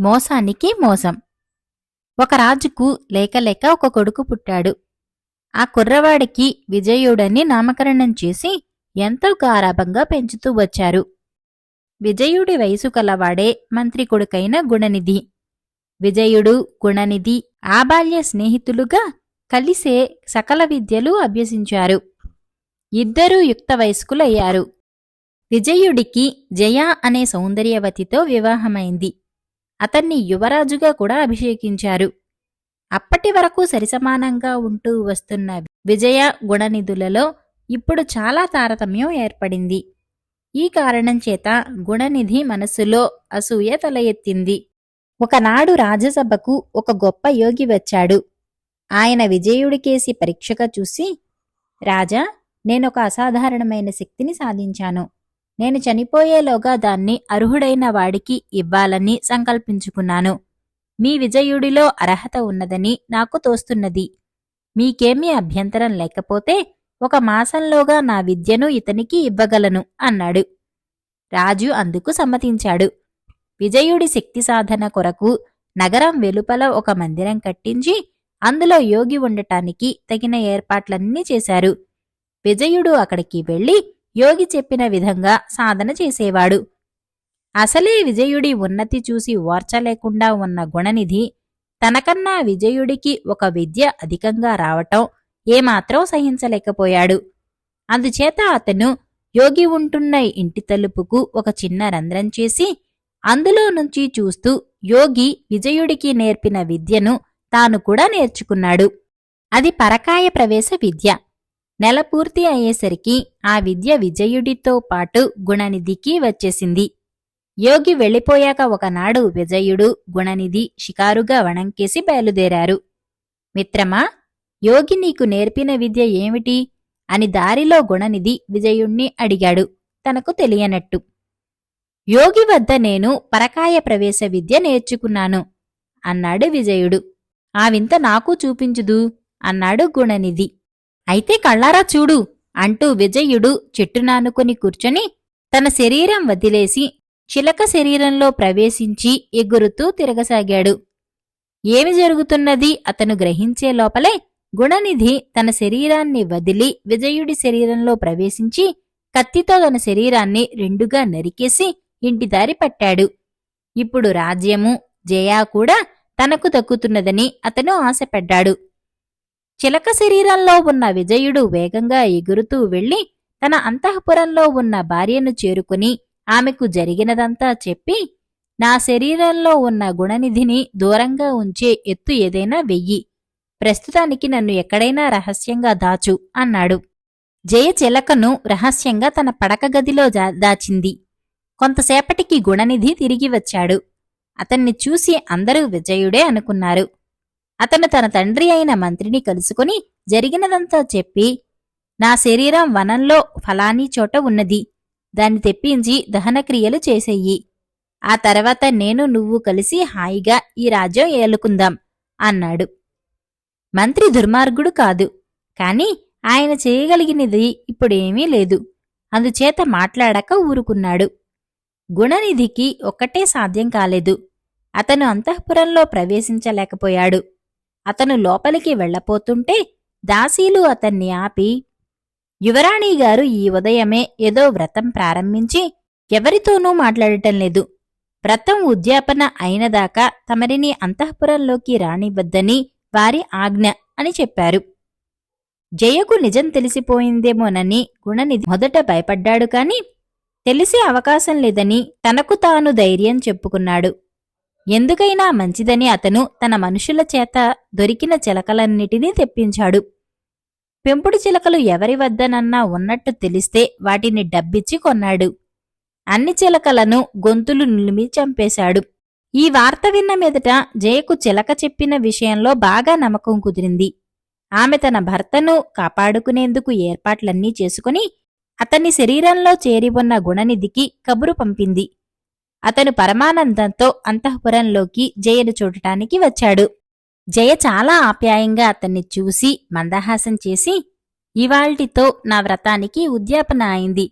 మోసానికి మోసం. ఒక రాజుకు లేక లేక ఒక కొడుకు పుట్టాడు. ఆ కుర్రవాడికి విజయుడని నామకరణం చేసి ఎంతో గారాభంగా పెంచుతూ వచ్చారు. విజయుడి వయసు కలవాడే మంత్రి కొడుకైన గుణనిధి. విజయుడు గుణనిధి ఆబాల్య స్నేహితులుగా కలిసే సకల విద్యలు అభ్యసించారు. ఇద్దరూ యుక్త వయస్కులయ్యారు. విజయుడికి జయ అనే సౌందర్యవతితో వివాహమైంది. అతన్ని యువరాజుగా కూడా అభిషేకించారు. అప్పటి వరకు సరిసమానంగా ఉంటూ వస్తున్న విజయ గుణనిధులలో ఇప్పుడు చాలా తారతమ్యం ఏర్పడింది. ఈ కారణం చేత గుణనిధి మనస్సులో అసూయ తల ఎత్తింది. ఒకనాడు రాజసభకు ఒక గొప్ప యోగి వచ్చాడు. ఆయన విజయుడికేసి పరీక్షగా చూసి రాజా నేనొక అసాధారణమైన శక్తిని సాధించాను. నేను చనిపోయేలోగా దాన్ని అర్హుడైన వాడికి ఇవ్వాలని సంకల్పించుకున్నాను. మీ విజయుడిలో అర్హత ఉన్నదని నాకు తోస్తున్నది. మీకేమీ అభ్యంతరం లేకపోతే ఒక మాసంలోగా నా విద్యను ఇతనికి ఇవ్వగలను అన్నాడు. రాజు అందుకు సమ్మతించాడు. విజయుడి శక్తి సాధన కొరకు నగరం వెలుపల ఒక మందిరం కట్టించి అందులో యోగి ఉండటానికి తగిన ఏర్పాట్లన్నీ చేశారు. విజయుడు అక్కడికి వెళ్ళి యోగి చెప్పిన విధంగా సాధన చేసేవాడు. అసలే విజయుడి ఉన్నతి చూసి ఓర్చలేకుండా ఉన్న గుణనిధి తనకన్నా విజయుడికి ఒక విద్య అధికంగా రావటం ఏమాత్రం సహించలేకపోయాడు. అందుచేత అతను యోగి ఉంటున్న ఇంటి తలుపుకు ఒక చిన్న రంధ్రం చేసి అందులో నుంచి చూస్తూ యోగి విజయుడికి నేర్పిన విద్యను తాను కూడా నేర్చుకున్నాడు. అది పరకాయ ప్రవేశ విద్య. నెల పూర్తి అయ్యేసరికి ఆ విద్య విజయుడితో పాటు గుణనిధికి వచ్చేసింది. యోగి వెళ్ళిపోయాక ఒకనాడు విజయుడు గుణనిధి షికారుగా వణంకేసి బయలుదేరారు. మిత్రమా యోగి నీకు నేర్పిన విద్య ఏమిటి? అని దారిలో గుణనిధి విజయుణ్ణి అడిగాడు తనకు తెలియనట్టు. యోగి వద్ద నేను పరకాయ ప్రవేశ విద్య నేర్చుకున్నాను అన్నాడు విజయుడు. ఆ వింత నాకు చూపించుదు అన్నాడు గుణనిధి. అయితే కళ్ళారా చూడు అంటూ విజయుడు చెట్టునానుకుని కూర్చొని తన శరీరం వదిలేసి చిలక శరీరంలో ప్రవేశించి ఎగురుతూ తిరగసాగాడు. ఏమి జరుగుతున్నది? అతను గ్రహించే లోపలే గుణనిధి తన శరీరాన్ని వదిలి విజయుడి శరీరంలో ప్రవేశించి కత్తితో తన శరీరాన్ని రెండుగా నరికేసి ఇంటిదారి పట్టాడు. ఇప్పుడు రాజ్యము జయా కూడా తనకు దక్కుతున్నదని అతను ఆశపడ్డాడు. చిలక శరీరంలో ఉన్న విజయుడు వేగంగా ఎగురుతూ వెళ్ళి తన అంతఃపురంలో ఉన్న భార్యను చేరుకుని ఆమెకు జరిగినదంతా చెప్పి నా శరీరంలో ఉన్న గుణనిధిని దూరంగా ఉంచే ఎత్తు ఏదైనా వెయ్యి. ప్రస్తుతానికి నన్ను ఎక్కడైనా రహస్యంగా దాచు అన్నాడు. జయ చిలకను రహస్యంగా తన పడక గదిలో దాచింది. కొంతసేపటికి గుణనిధి తిరిగి వచ్చాడు. అతన్ని చూసి అందరూ విజయుడే అనుకున్నారు. అతను తన తండ్రి అయిన మంత్రిని కలుసుకుని జరిగినదంతా చెప్పి నా శరీరం వనంలో ఫలానీ చోట ఉన్నది. దాన్ని తెప్పించి దహనక్రియలు చేసేయి. ఆ తర్వాత నేను నువ్వు కలిసి హాయిగా ఈ రాజ్యం ఏలుకుందాం అన్నాడు. మంత్రి దుర్మార్గుడు కాదు. కాని ఆయన చేయగలిగినది ఇప్పుడేమీ లేదు. అందుచేత మాట్లాడక ఊరుకున్నాడు. గుణనిధికి ఒక్కటే సాధ్యం కాలేదు. అతను అంతఃపురంలో ప్రవేశించలేకపోయాడు. అతను లోపలికి వెళ్ళపోతుంటే దాసీలు అతన్ని ఆపి యువరాణి గారు ఈ ఉదయమే ఏదో వ్రతం ప్రారంభించి ఎవరితోనూ మాట్లాడటం లేదు. వ్రతం ఉద్యాపన అయినదాకా తమరిని అంతఃపురంలోకి రానివ్వద్దని వారి ఆజ్ఞ అని చెప్పారు. జయకు నిజం తెలిసిపోయిందేమోనని గుణనిధి మొదట భయపడ్డాడు కాని తెలిసే అవకాశం లేదని తనకు తాను ధైర్యం చెప్పుకున్నాడు. ఎందుకైనా మంచిదని అతను తన మనుషుల చేత దొరికిన చిలకలన్నిటినీ తెప్పించాడు. పెంపుడు చిలకలు ఎవరి వద్దనన్నా ఉన్నట్టు తెలిస్తే వాటిని డబ్బిచ్చి కొన్నాడు. అన్ని చిలకలను గొంతులు నిలిమి చంపేశాడు. ఈ వార్త విన్న మీదట జయకు చిలక చెప్పిన విషయంలో బాగా నమ్మకం కుదిరింది. ఆమె తన భర్తను కాపాడుకునేందుకు ఏర్పాట్లన్నీ చేసుకుని అతని శరీరంలో చేరి ఉన్న గుణనిధికి కబురు పంపింది. అతను పరమానందంతో అంతఃపురంలోకి జయను చూడటానికి వచ్చాడు. జయ చాలా ఆప్యాయంగా అతన్ని చూసి మందహాసం చేసి ఇవాల్టితో నా వ్రతానికి ఉద్యాపన అయింది.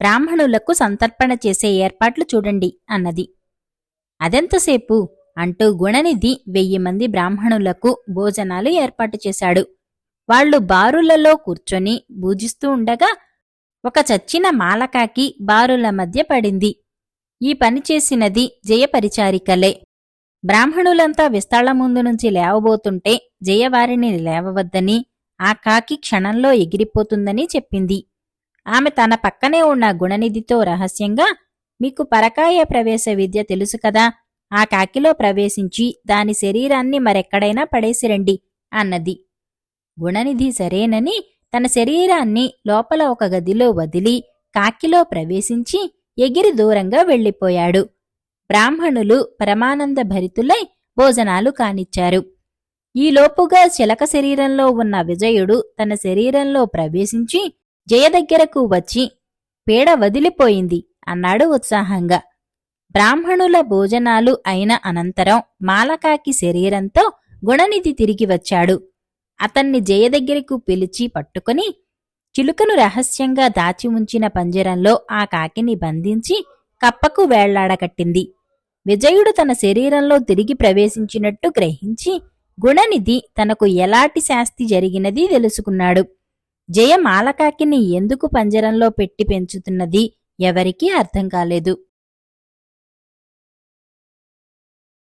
బ్రాహ్మణులకు సంతర్పణ చేసే ఏర్పాట్లు చూడండి అన్నది. అదెంతసేపు? అంటూ గుణనిధి వెయ్యి మంది బ్రాహ్మణులకు భోజనాలు ఏర్పాటు చేశాడు. వాళ్ళు బారులలో కూర్చొని భూజిస్తూ ఉండగా ఒక చచ్చిన మాలకాకి బారుల మధ్య పడింది. ఈ పని చేసినది జయపరిచారికలే. బ్రాహ్మణులంతా విస్తాళ ముందు నుంచి లేవబోతుంటే జయవారిని లేవవద్దని ఆ కాకి క్షణంలో ఎగిరిపోతుందని చెప్పింది. ఆమె తన పక్కనే ఉన్న గుణనిధితో రహస్యంగా మీకు పరకాయ ప్రవేశ విద్య తెలుసు కదా ఆ కాకిలో ప్రవేశించి దాని శరీరాన్ని మరెక్కడైనా పడేసిరండి అన్నది. గుణనిధి సరేనని తన శరీరాన్ని లోపల ఒక గదిలో వదిలి కాకిలో ప్రవేశించి ఎగిరి దూరంగా వెళ్ళిపోయాడు. బ్రాహ్మణులు పరమానంద భరితులై భోజనాలు కానిచ్చారు. ఈలోపుగా చిలక శరీరంలో ఉన్న విజయుడు తన శరీరంలో ప్రవేశించి జయ దగ్గరకు వచ్చి పీడ వదిలిపోయింది అన్నాడు ఉత్సాహంగా. బ్రాహ్మణుల భోజనాలు అయిన అనంతరం మాలకాకి శరీరంతో గుణనిధి తిరిగి వచ్చాడు. అతన్ని జయ దగ్గరకు పిలిచి పట్టుకుని చిలుకను రహస్యంగా దాచి ఉంచిన పంజరంలో ఆ కాకిని బంధించి కప్పకు వేళ్ళాడకట్టింది విజయుడు తన శరీరంలో తిరిగి ప్రవేశించినట్టు గ్రహించి గుణనిధి తనకు ఎలాంటి శాస్తి జరిగినది తెలుసుకున్నాడు. జయ మాలకాకిని ఎందుకు పంజరంలో పెట్టి పెంచుతున్నది ఎవరికీ అర్థం కాలేదు.